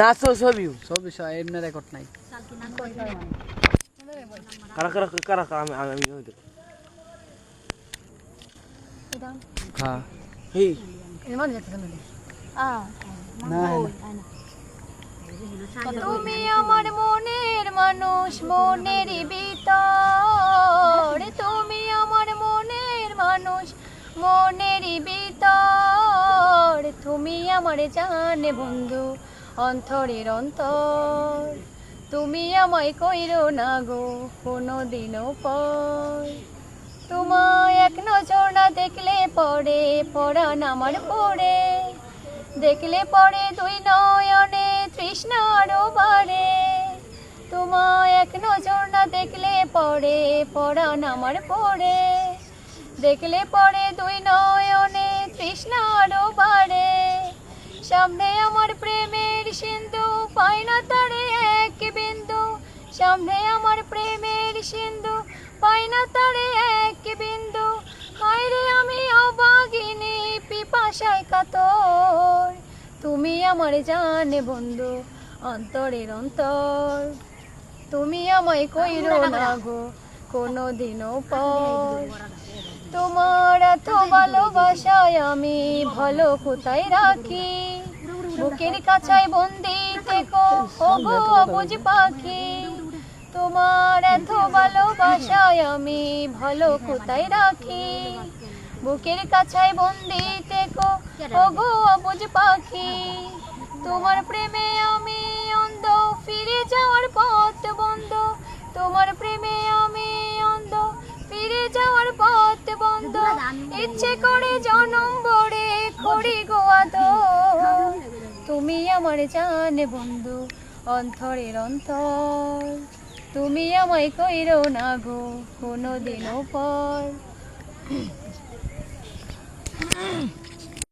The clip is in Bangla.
নাচো ছবি সব বিষয় এমনি রেকর্ড নাই। কারা কারা কারা আমি না। তুমি আমার মনের মানুষ মনের ভিতর। তুমি আমার মনের মানুষ মনের ভিতর। তুমি আমার জানে বন্ধু। অন্তরের অন্তর তুমি আমায় কইরো না গো কোনো দিনও পর। তোমায় এক নজর না দেখলে পড়ে পড়ান আমার পড়ে দেখলে পড়ে দুই নয়নে তৃষ্ণারও বাড়ে। তোমায় এক নজর না দেখলে পড়ে পড়ান আমার পড়ে দেখলে পড়ে দুই নয়নে তৃষ্ণারও বাড়ে। সামনে সামনে আমার প্রেমের সিন্ধু পাই না তারে এক বিন্দু হায় রে আমি অবাগিনী পিপাসায় কাতর তুমি আমার জানে বন্ধু অন্তরের অন্তর তুমি আমায় কইরো না গো কোনো দিনও পর তোমার এত ভালোবাসায় আমি ভালো কোথায় রাখি বুকের কাছায় বন্দি থেকো ও বুঝ পাখি তোমার এত ভালোবাসায় আমি ভালো কোথায় রাখি? বুকের কাছায় বন্দি থেকো ও অবুজ পাখি। তোমার প্রেমে আমি অন্ধ, ফিরে যাওয়ার পথ বন্ধ। তোমার প্রেমে আমি অন্ধ, ফিরে যাওয়ার পথ বন্ধ। ইচ্ছে করে জনম বড়ে করি গোয়াদ তুমি আমার জানে বন্ধু, অন্তরের অন্তর। তুমি আমায় কইরো না গো কোনো দিনও পর।